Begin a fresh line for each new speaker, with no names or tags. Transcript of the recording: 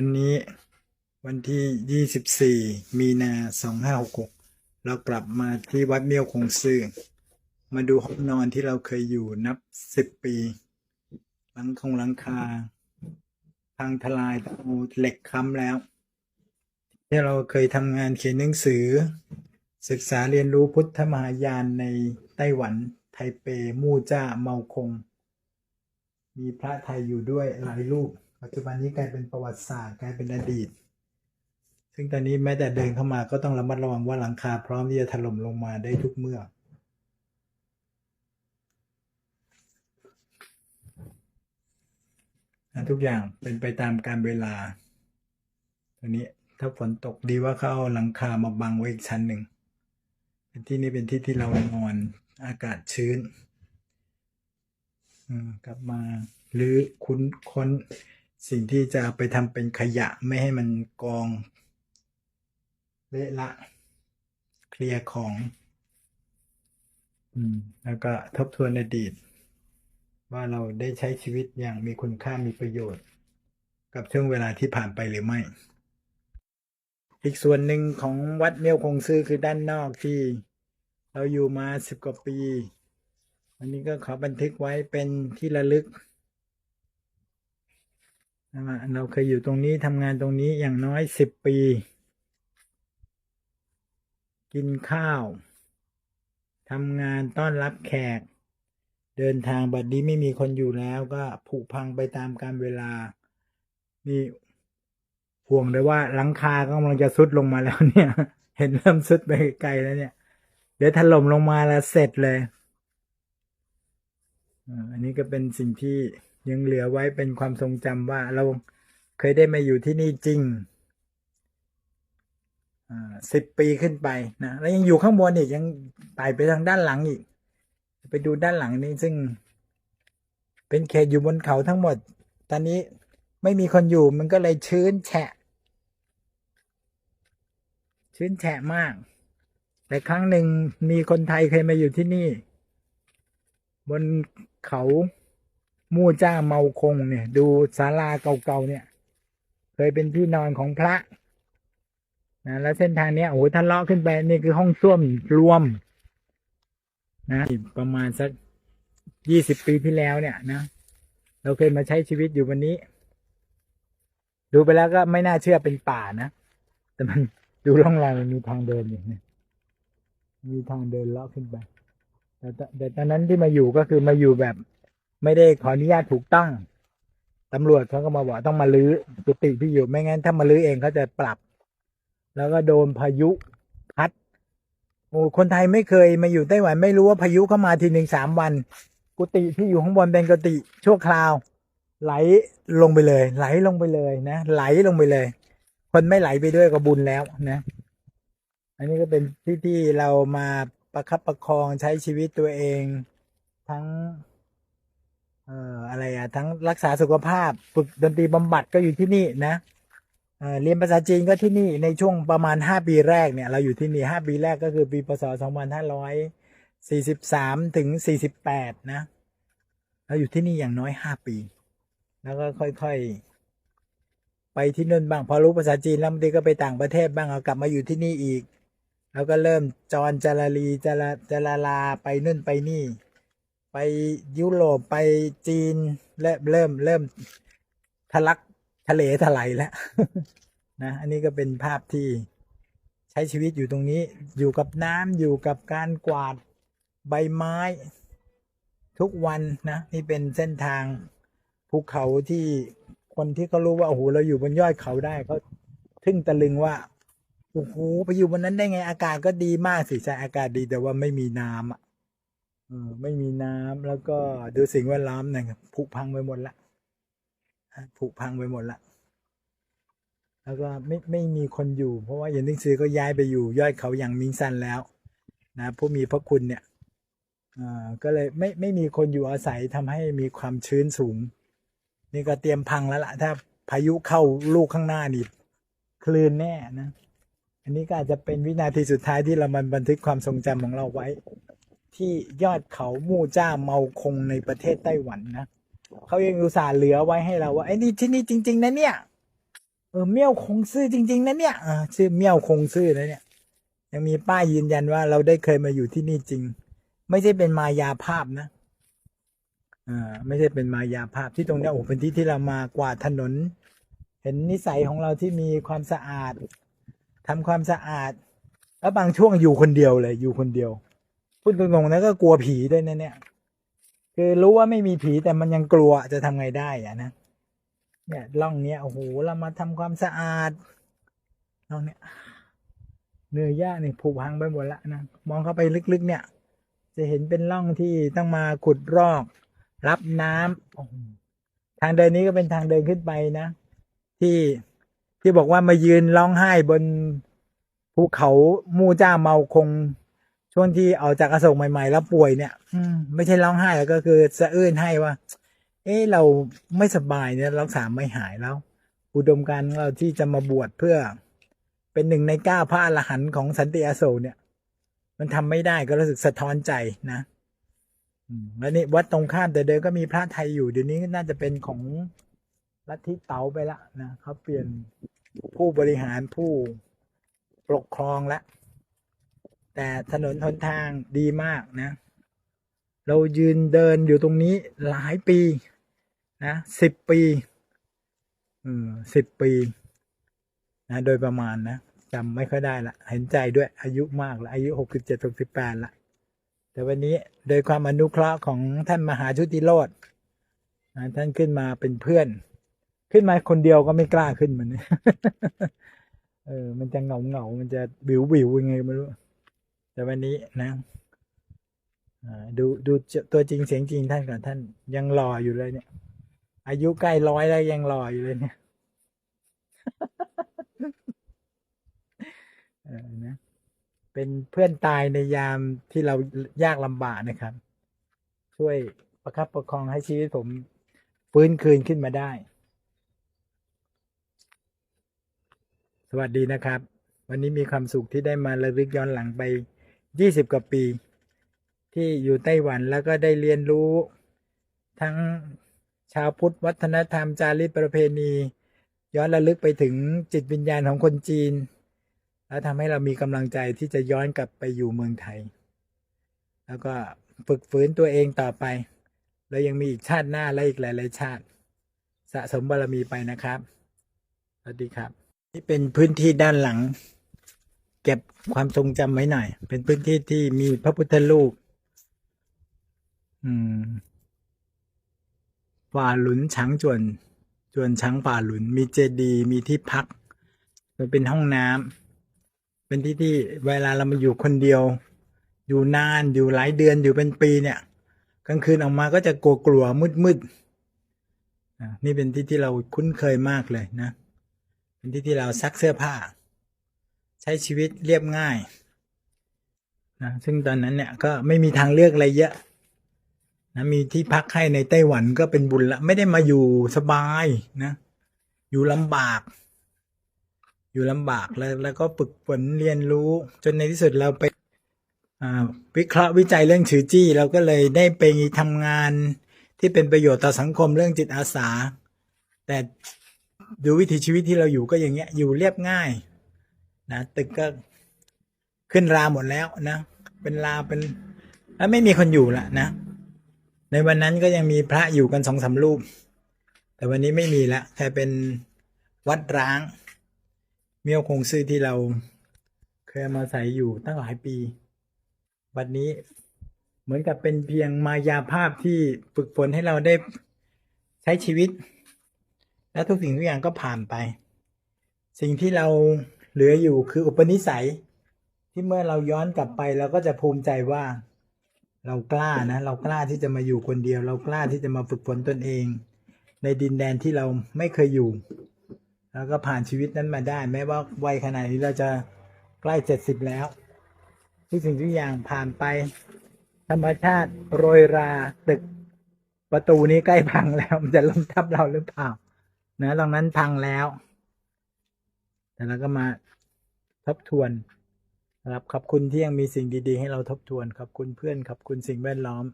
วันนี้วันที่ 24 มีนา 2566 เรากลับมาที่วัดเมี่ยวคงซื่อ มาดูห้องนอนที่เราเคยอยู่นับ 10 ปี หลังคงหลังคา ทางทลายต้องเอาเหล็กค้ำแล้ว ที่เราเคยทำงานเขียนหนังสือ ศึกษาเรียนรู้พุทธมหายานในไต้หวัน ไทเป มู่จ้า เมาคง มีพระไทยอยู่ด้วยหลายรูป ปัจจุบันนี้กลายเป็นประวัติศาสตร์กลายเป็นอดีต ซึ่งตอนนี้แม้แต่เดินเข้ามาก็ต้องระมัดระวังว่าหลังคาพร้อมที่จะถล่มลงมาได้ทุกเมื่อทุกอย่างเป็นไปตามการเวลาตอนนี้ถ้าฝนตกดีว่าเขาเอาหลังคามาบังไว้อีกชั้นหนึ่งเป็นที่นี้เป็นที่ที่เรานอนอากาศชื้นกลับมาหรือคุ้นค้น สิ่งที่จะไปทำเป็นขยะไม่ให้มันกองเละละ เคลียร์ของ อืม แล้วก็ทบทวนอดีต ว่าเราได้ใช้ชีวิตอย่างมีคุณค่ามีประโยชน์ กับช่วงเวลาที่ผ่านไปหรือไม่ อีกส่วนหนึ่งของวัดเมี่ยวคงซื่อคือด้านนอกที่เราอยู่มาสิบกว่าปี อันนี้ก็ขอบันทึกไว้เป็นที่ระลึก เราเคยอยู่ตรงนี้ทำงานตรงนี้อย่างน้อยสิบปี กินข้าวทำงานต้อนรับแขก เดินทางบัดนี้ไม่มีคนอยู่แล้วก็ผุพังไปตามกาลเวลา นี่ห่วงเลยว่าหลังคาก็กำลังจะซุดลงมาแล้วเนี่ย เห็นเริ่มซุดไปไกลแล้วเนี่ย เดี๋ยวถล่มลงมาแล้วเสร็จเลยอันนี้ก็เป็นสิ่งที่ ยังเหลือไว้เป็นความทรงจำว่าเราเคยได้มาอยู่ที่นี่จริงสิบปีขึ้นไปนะแล้วยังอยู่ข้างบนอีกยังไต่ไปทางด้านหลังอีก ไปดูด้านหลังนี้ซึ่ง เป็นเขตอยู่บนเขาทั้งหมด ตอนนี้ไม่มีคนอยู่มันก็เลยชื้นแฉะ ชื้นแฉะมาก แต่ครั้งหนึ่งมีคนไทยเคยมาอยู่ที่นี่ บนเขา มู่จ้าเมาคงเนี่ย ดูศาลาเก่าๆเนี่ย เคยเป็นที่นอนของพระนะแล้วเส้นทางเนี้ยโอ้โหถ้าเลาะขึ้นไปนี่คือห้องส้วมรวม นะประมาณสักยี่สิบปีที่แล้วเนี่ยนะเราเคยมาใช้ชีวิตอยู่วันนี้ ดูไปแล้วก็ไม่น่าเชื่อเป็นป่านะแต่มันดูร่องรอยมันมีทางเดินอยู่เนี่ยมีทางเดินเลาะขึ้นไปแต่แต่ตอนนั้นที่มาอยู่ก็คือมาอยู่แบบ ไม่ได้ขออนุญาตถูกต้องตำรวจเขาก็มาบอกต้องมาลื้อกุฏิที่อยู่ไม่งั้นถ้ามาลื้อเองเขาจะปรับ แล้วก็โดนพายุพัดโอ้คนไทยไม่เคยมาอยู่ไต้หวันไม่รู้ว่าพายุเข้ามาทีหนึ่งสามวัน กุฏิที่อยู่ข้างบนเป็นกุฏิชั่วคราว ไหลลงไปเลย ไหลลงไปเลยนะไหลลงไปเลย คนไม่ไหลไปด้วยก็บุญแล้วนะ อันนี้ก็เป็นที่ที่เรามาประคับประคองใช้ชีวิตตัวเองทั้ง อะไรอะทั้งรักษาสุขภาพฝึกดนตรีบำบัดก็อยู่ที่นี่นะเรียนภาษาจีนก็ที่นี่ในช่วงประมาณห้าปีแรกเนี่ยเราอยู่ที่นี่ห้าปีแรกก็คือปีพศสองพันห้าร้อยสี่สิบสามถึงสี่สิบแปดนะเราอยู่ที่นี่อย่างน้อยห้าปี แล้วก็ค่อยๆ ไปที่นู่นบ้างพอรู้ภาษาจีนแล้วบางทีก็ไปต่างประเทศบ้างเอากลับมาอยู่ที่นี่อีก แล้วก็เริ่มจรจาราลีจาราจาราลาไปนู่นไปนี่ ไปยุโรปไปจีนและเริ่มเริ่มทะลักทะเลถลายแล้วนะอันนี้ก็เป็นภาพที่ใช้ชีวิตอยู่ตรงนี้ อยู่กับน้ำอยู่กับการกวาดใบไม้ ทุกวันนะนี่เป็นเส้นทางภูเขาที่คนที่เขารู้ว่าโอ้โหเราอยู่บนยอดเขาได้เขาทึ่งตะลึงว่าโอ้โหไปอยู่บนนั้นได้ไงอากาศก็ดีมากสิใช่อากาศดีแต่ว่าไม่มีน้ำอะ ออไม่มีน้ำแล้วก็ดูสิ่งแวดล้อมเนี่ยผุพังไปหมดละผุพังไปหมดละแล้วก็ไม่ไม่มีคนอยู่ เพราะว่าอย่างหนังสือก็ย้ายไปอยู่ยอดเขาอย่างมิงซันแล้วนะผู้มีพระคุณเนี่ยอ่าก็เลยไม่ไม่มีคนอยู่อาศัยทำให้มีความชื้นสูง นี่ก็เตรียมพังแล้วล่ะ ถ้าพายุเข้าลูกข้างหน้านี่คลื่นแน่นะ อันนี้ก็อาจจะเป็นวินาทีสุดท้ายที่เรามันบันทึกความทรงจำของเราไว้ ที่ยอดเขามู่จ้าเมาคงในประเทศไต้หวันนะเขายังอุตส่าห์เหลือไว้ให้เราว่าไอ้นี่ที่นี่จริง ๆ นะเนี่ยเออเมี่ยวคงซื่อจริง ๆนะเนี่ยออชื่อเมี่ยวคงซื่อนะเนี่ย ยังมีป้ายยืนยันว่าเราได้เคยมาอยู่ที่นี่จริง ไม่ใช่เป็นมายาภาพนะอ่าไม่ใช่เป็นมายาภาพที่ตรงเนี้ยโอ้เป็นที่ที่เรามากวาดถนน เห็นนิสัยของเราที่มีความสะอาดทำความสะอาด แล้วบางช่วงอยู่คนเดียวเลยอยู่คนเดียว พูดตรงๆนะก็กลัวผีด้วยนะเนี่ย คือรู้ว่าไม่มีผีแต่มันยังกลัวจะทำไงได้อะนะเนี่ยร่องเนี้ยโอ้โหเรามาทำความสะอาดร่องเนี้ยเนื้อย่างนี่ผุพังไปหมดละนะมองเข้าไปลึกๆ เนี่ย จะเห็นเป็นร่องที่ต้องมาขุดรอก รับน้ำโอ้โหทางเดินนี้ก็เป็นทางเดินขึ้นไปนะ ที่ที่บอกว่ามายืนร้องไห้บนภูเขามู่เจ้าเมาคง ช่วงที่ออกจากอโศกใหม่ ๆ แล้วป่วยเนี่ย อืมไม่ใช่ร้องไห้แล้วก็คือสะอื้นให้ว่า เอ๊ะเราไม่สบายเนี่ยรักษาไม่หายแล้ว อุดมการณ์เราที่จะมาบวชเพื่อ เป็นหนึ่งในเก้าพระอรหันต์ของสันติอโศกเนี่ย มันทำไม่ได้ก็รู้สึกสะท้อนใจนะแล้วนี่วัดตรงข้ามแต่เดิมก็มีพระไทยอยู่เดี๋ยวนี้น่าจะเป็นของลัทธิเต๋าไปละนะเขาเปลี่ยนผู้บริหารผู้ปกครองละ แต่ถนนหนทางดีมากนะ เรายืนเดินอยู่ตรงนี้หลายปีนะสิบปีอืมสิบปีนะโดยประมาณนะจำไม่ค่อยได้ละเห็นใจด้วยอายุมากละอายุหกสิบเจ็ดหกสิบแปดละแต่วันนี้โดยความอนุเคราะห์ของท่านมหาชุติโรดนะท่านขึ้นมาเป็นเพื่อน ขึ้นมาคนเดียวก็ไม่กล้าขึ้นเหมันเออ มันจะเหงาเหงามันจะบิวบิวยังไงไม่รู้ แต่วันนี้นะดูดูตัวจริงเสียงจริงท่านก่อนท่านยังรออยู่เลยเนี่ย อายุใกล้ร้อยแล้วยังรออยู่เลยเนี่ยเออนะเป็นเพื่อนตายในยามที่เรายากลำบากนะครับ ช่วยประคับประคองให้ชีวิตผมฟื้นคืนขึ้นมาได้ สวัสดีนะครับ วันนี้มีความสุขที่ได้มาระลึกย้อนหลังไป ยี่สิบกว่าปี ที่อยู่ไต้หวันแล้วก็ได้เรียนรู้ ทั้งชาวพุทธวัฒนธรรมจารีตประเพณี ย้อนระลึกไปถึงจิตวิญญาณของคนจีน แล้วทำให้เรามีกำลังใจที่จะย้อนกลับไปอยู่เมืองไทย แล้วก็ฝึกฝืนตัวเองต่อไป แล้วยังมีอีกชาติหน้าและอีกหลายๆชาติ สะสมบารมีไปนะครับสวัสดีครับ นี่เป็นพื้นที่ด้านหลัง เก็บความทรงจำไว้หน่อย เป็นพื้นที่ที่มีพระพุทธรูปป่าหลุนช้างจวน จวนช้างป่าหลุน มีเจดีย์มีที่พักมันเป็นห้องน้ำเป็นที่ที่เวลาเรามาอยู่คนเดียว อยู่นานอยู่หลายเดือนอยู่เป็นปีเนี่ยกลางคืนออกมาก็จะกลัวกลัวมืดมืดๆนี่เป็นที่ที่เราคุ้นเคยมากเลยนะ เป็นที่ที่เราซักเสื้อผ้า ช้ชีวิตเรียบง่ายนะซึ่งตอนนั้นเนี่ยก็ไม่มีทางเลือกอะไรเยอะนะมีที่พักให้ในไต้หวันก็เป็นบุญละ ไม่ได้มาอยู่สบายนะ อยู่ลำบาก อยู่ลำบากแล้วแล้วก็ฝึกฝนเรียนรู้ จนในที่สุดเราไปวิเคราะห์วิจัยเรื่องฉือจี้ เราก็เลยได้ไปทำงานที่เป็นประโยชน์ต่อสังคมเรื่องจิตอาสา แต่ดูวิถีชีวิตที่เราอยู่ก็อย่างเงี้ยอยู่เรียบง่าย นะตึกก็ขึ้นราหมดแล้วนะ เป็นราเป็นแล้วไม่มีคนอยู่ละนะ ในวันนั้นก็ยังมีพระอยู่กันสองสามรูป แต่วันนี้ไม่มีละแค่เป็นวัดร้าง เมี่ยวคงซื่อที่เราเคยมาใส่อยู่ตั้งหลายปี วันนี้เหมือนกับเป็นเพียงมายาภาพที่ฝึกฝนให้เราได้ใช้ชีวิต แล้วทุกสิ่งทุกอย่างก็ผ่านไป สิ่งที่เรา เหลืออยู่คืออุปนิสัย ที่เมื่อเราย้อนกลับไปเราก็จะภูมิใจว่า เรากล้านะ เรากล้าที่จะมาอยู่คนเดียว เรากล้าที่จะมาฝึกฝนตนเอง ในดินแดนที่เราไม่เคยอยู่ แล้วก็ผ่านชีวิตนั้นมาได้ แม้ว่าวัยขนาดนี้เราจะใกล้เจ็ดสิบแล้วทุกสิ่งทุกอย่างผ่านไป ธรรมชาติโรยราตึกประตูนี้ใกล้พังแล้ว มันจะล้มทับเราหรือเปล่านะตรงนั้นพังแล้ว แต่เราก็มาทบทวนนะครับขอบคุณที่ยังมีสิ่งดี ๆ ให้เราทบทวนขอบคุณเพื่อนขอบคุณสิ่งแวดล้อม